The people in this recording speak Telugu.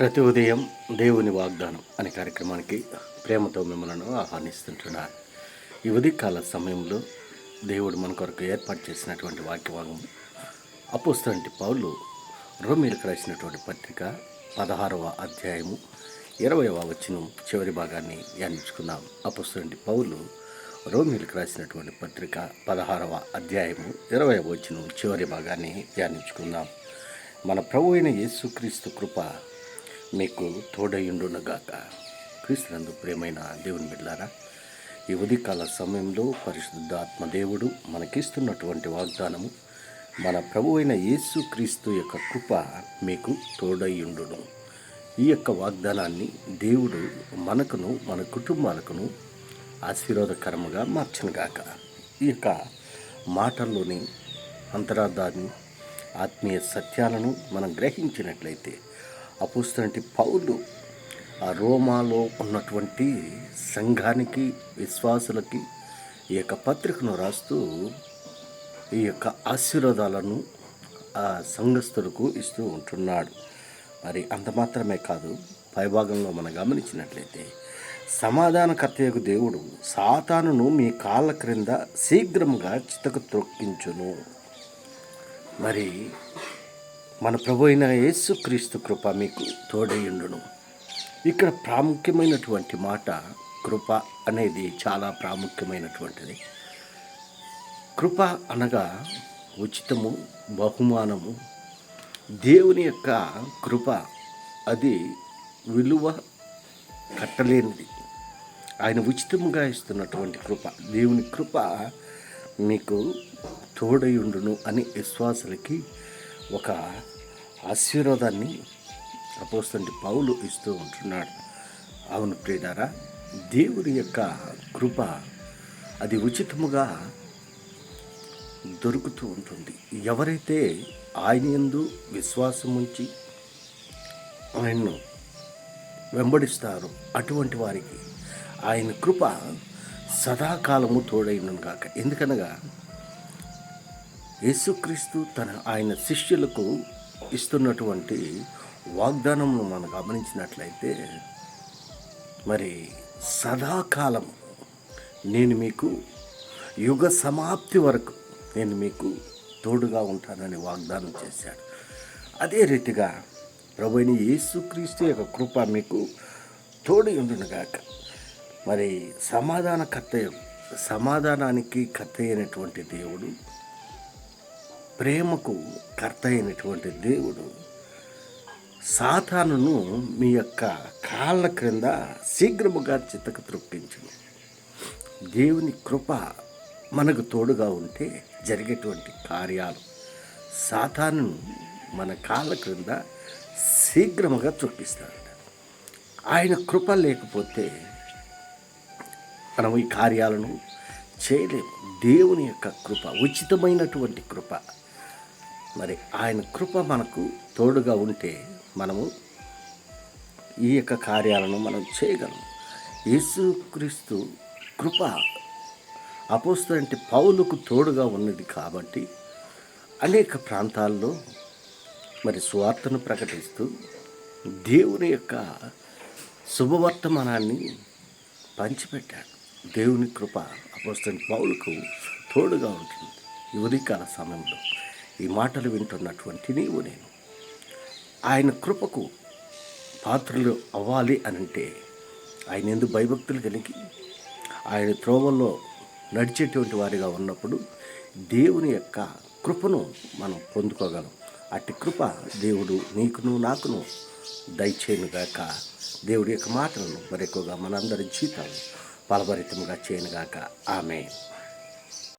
ప్రతి ఉదయం దేవుని వాగ్దానం అనే కార్యక్రమానికి ప్రేమతో మిమ్మల్ని ఆహ్వానిస్తుంటున్నారు. ఈ ఉదయకాల సమయంలో దేవుడు మన కొరకు ఏర్పాటు చేసినటువంటి వాక్యవాగం అపుస్తంటి పౌలు రోమిలకు రాసినటువంటి పత్రిక పదహారవ అధ్యాయము ఇరవైవ వచనం చివరి భాగాన్ని ధ్యానించుకుందాం. అపుస్తంటి పౌలు రోమిలకు రాసినటువంటి పత్రిక పదహారవ అధ్యాయము ఇరవై వచనం చివరి భాగాన్ని ధ్యానించుకుందాం. మన ప్రభు అయిన యేసుక్రీస్తు కృప మీకు తోడయుండునగాక క్రీస్తునందు ప్రేమైన దేవుని బిడ్డారా ఈ ఉదయకాల సమయంలో పరిశుద్ధాత్మ దేవుడు మనకిస్తున్నటువంటి వాగ్దానము మన ప్రభు అయిన యేసుక్రీస్తు యొక్క కృప మీకు తోడయుండును ఈ యొక్క వాగ్దానాన్ని దేవుడు మనకును మన కుటుంబాలకును ఆశీర్వాదకరముగా మార్చనుగాక. ఈ యొక్క మాటల్లోని అంతరార్థాన్ని ఆత్మీయ సత్యాలను మనం గ్రహించినట్లయితే అపుస్తటి పౌలు ఆ రోమాలో ఉన్నటువంటి సంఘానికి విశ్వాసులకి ఈ యొక్క పత్రికను రాస్తూ ఈ యొక్క ఆశీర్వాదాలను ఆ సంఘస్థులకు ఇస్తూ ఉంటున్నాడు. మరి అంత మాత్రమే కాదు పైభాగంలో మనం గమనించినట్లయితే సమాధానకర్తయ్యకు దేవుడు సాతానును మీ కాళ్ళ క్రింద శీఘ్రముగా చితకు త్రొక్కించును. మరి మన ప్రభు అయిన యేసుక్రీస్తు కృప మీకు తోడయుండును ఇక్కడ ప్రాముఖ్యమైనటువంటి మాట కృప అనేది చాలా ప్రాముఖ్యమైనటువంటిది. కృప అనగా ఉచితము బహుమానము. దేవుని యొక్క కృప అది విలువ కట్టలేనిది. ఆయన ఉచితంగా ఇస్తున్నటువంటి కృప దేవుని కృప మీకు తోడయుండును అని విశ్వాసులకి ఒక ఆశీర్వాదాన్ని అపోస్తంటి పౌలు ఇస్తూ ఉంటున్నాడు. అవును ప్రియుడారా దేవుని యొక్క కృప అది ఉచితముగా దొరుకుతూ ఉంటుంది. ఎవరైతే ఆయన యందు విశ్వాసం ఉంచి ఆయన్ను వెంబడిస్తారో అటువంటి వారికి ఆయన కృప సదాకాలము తోడైనను గాక. ఎందుకనగా యేసుక్రీస్తు తన ఆయన శిష్యులకు ఇస్తున్నటువంటి వాగ్దానమును మనం గమనించినట్లయితే మరి సదాకాలం నేను మీకు యుగ సమాప్తి వరకు నేను మీకు తోడుగా ఉంటానని వాగ్దానం చేశాడు. అదే రీతిగా ప్రభుని యేసుక్రీస్తు యొక్క కృప మీకు తోడు ఉండునుగాక మరి సమాధానకర్త సమాధానానికి కర్త అయినటువంటి దేవుడు ప్రేమకు కర్త అయినటువంటి దేవుడు సాతానును మీ యొక్క కాళ్ళ క్రింద శీఘ్రముగా చిత్తకు త్రొప్పించును. దేవుని కృప మనకు తోడుగా ఉంటే జరిగేటువంటి కార్యాలు సాతాను మన కాళ్ళ క్రింద శీఘ్రముగా చొప్పిస్తాడు ఆయన కృప లేకపోతే మనం ఈ కార్యాలను చేయలేము. దేవుని యొక్క కృప ఉచితమైనటువంటి కృప మరి ఆయన కృప మనకు తోడుగా ఉంటే మనము ఈ యొక్క కార్యాలను మనం చేయగలం. యేసుక్రీస్తు కృప అపోస్తులంటే పౌలుకు తోడుగా ఉన్నది కాబట్టి అనేక ప్రాంతాల్లో మరి సువార్తను ప్రకటిస్తూ దేవుని యొక్క శుభవర్తమానాన్ని పంచిపెట్టాడు. దేవుని కృప అపోస్తుని పౌలుకు తోడుగా ఉంటుంది. ఈ ఉదయకాల సమయంలో ఈ మాటలు వింటున్నటువంటి నీవు నేను. ఆయన కృపకు పాత్రలు అవ్వాలి అని అంటే ఆయన ఎందుకు భయభక్తులు కలిగి ఆయన త్రోవల్లో నడిచేటువంటి వారిగా ఉన్నప్పుడు దేవుని యొక్క కృపను మనం పొందుకోగలం. అట్టి కృప దేవుడు నీకును నాకును దయచేయనుగాక. దేవుడి యొక్క మాటలను మరి ఎక్కువగా మనందరి జీతాలు ఫలభరితముగా చేయనుగాక. ఆమె